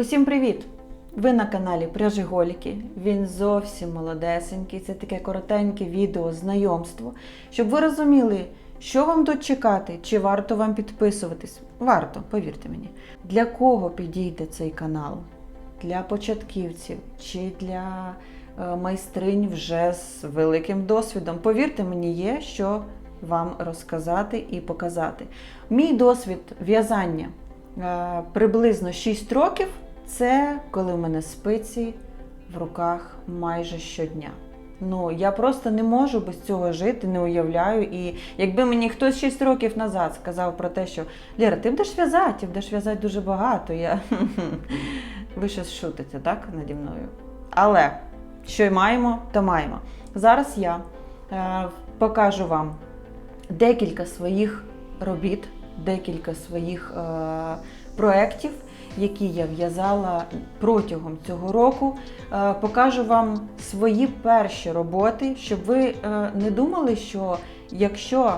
Усім привіт! Ви на каналі Пряжиголіки. Він зовсім молодесенький. Це таке коротеньке відео, знайомство, щоб ви розуміли, що вам тут чекати, чи варто вам підписуватись. Варто, повірте мені. Для кого підійде цей канал? Для початківців чи для е, майстринь вже з великим досвідом. Повірте мені, є що вам розказати і показати. Мій досвід в'язання е, приблизно 6 років. Це коли в мене спиці в руках майже щодня. Ну, я просто не можу без цього жити, не уявляю. І якби мені хтось 6 років назад сказав про те, що Лєра, ти будеш в'язати, ти будеш в'язати дуже багато. Я... Ви щось шутите, так, наді мною? Але що й маємо, то маємо. Зараз я е, покажу вам декілька своїх робіт, декілька своїх е, проєктів, які я в'язала протягом цього року. Е, покажу вам свої перші роботи, щоб ви е, не думали, що якщо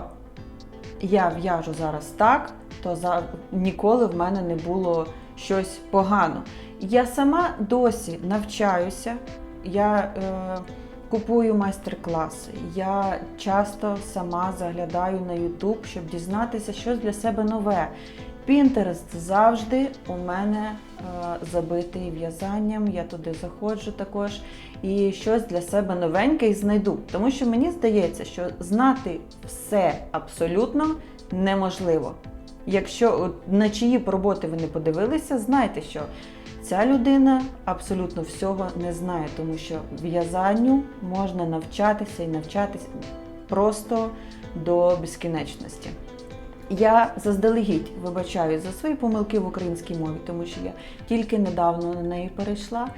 я в'яжу зараз так, то за... ніколи в мене не було щось погано. Я сама досі навчаюся. Я е, купую майстер-класи. Я часто сама заглядаю на YouTube, щоб дізнатися щось для себе нове. Pinterest завжди у мене е, забитий в'язанням. Я туди заходжу також і щось для себе новеньке і знайду. Тому що мені здається, що знати все абсолютно неможливо. Якщо на чиї роботи ви не подивилися, знайте, що ця людина абсолютно всього не знає, тому що в'язанню можна навчатися і навчатися просто до безкінечності. Я заздалегідь вибачаю за свої помилки в українській мові, тому що я тільки недавно на неї перейшла.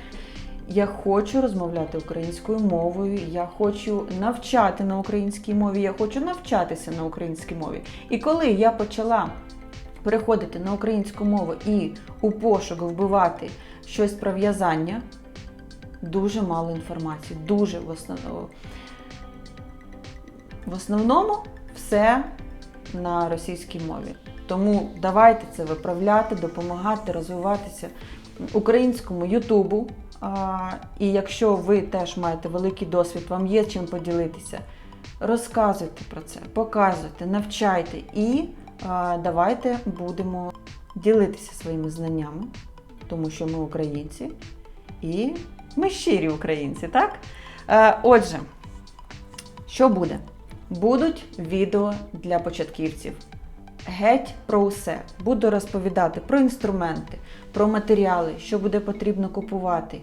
Я хочу розмовляти українською мовою, я хочу навчати на українській мові, я хочу навчатися на українській мові. І коли я почала переходити на українську мову і у пошук вбивати щось про в'язання, дуже мало інформації, дуже в основному. В основному все на російській мові. Тому давайте це виправляти, допомагати розвиватися українському Ютубу. І якщо ви теж маєте великий досвід, вам є чим поділитися, розказуйте про це, показуйте, навчайте і давайте будемо ділитися своїми знаннями, тому що ми українці і ми щирі українці, так? Е, Отже, що буде? Будуть відео для початківців. Геть про усе. Буду розповідати про інструменти, про матеріали, що буде потрібно купувати,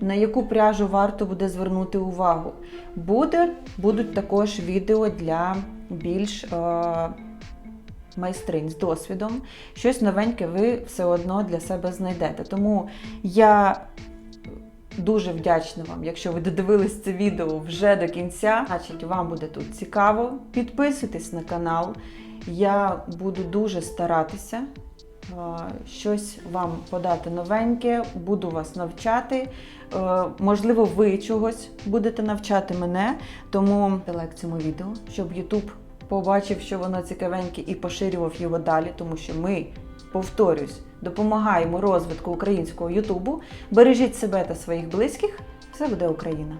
на яку пряжу варто буде звернути увагу. Буде, будуть також відео для більш а, майстринь з досвідом. Щось новеньке ви все одно для себе знайдете. Тому я Дуже вдячна вам, якщо ви додивились це відео вже до кінця. Значить, вам буде тут цікаво. Підписуйтесь на канал. Я буду дуже старатися е, щось вам подати новеньке, буду вас навчати. Е, Можливо, ви чогось будете навчати мене, тому лайк цьому відео, щоб YouTube побачив, що воно цікавеньке і поширював його далі, тому що ми, повторюсь, допомагаємо розвитку українського Ютубу. Бережіть себе та своїх близьких. Все буде Україна!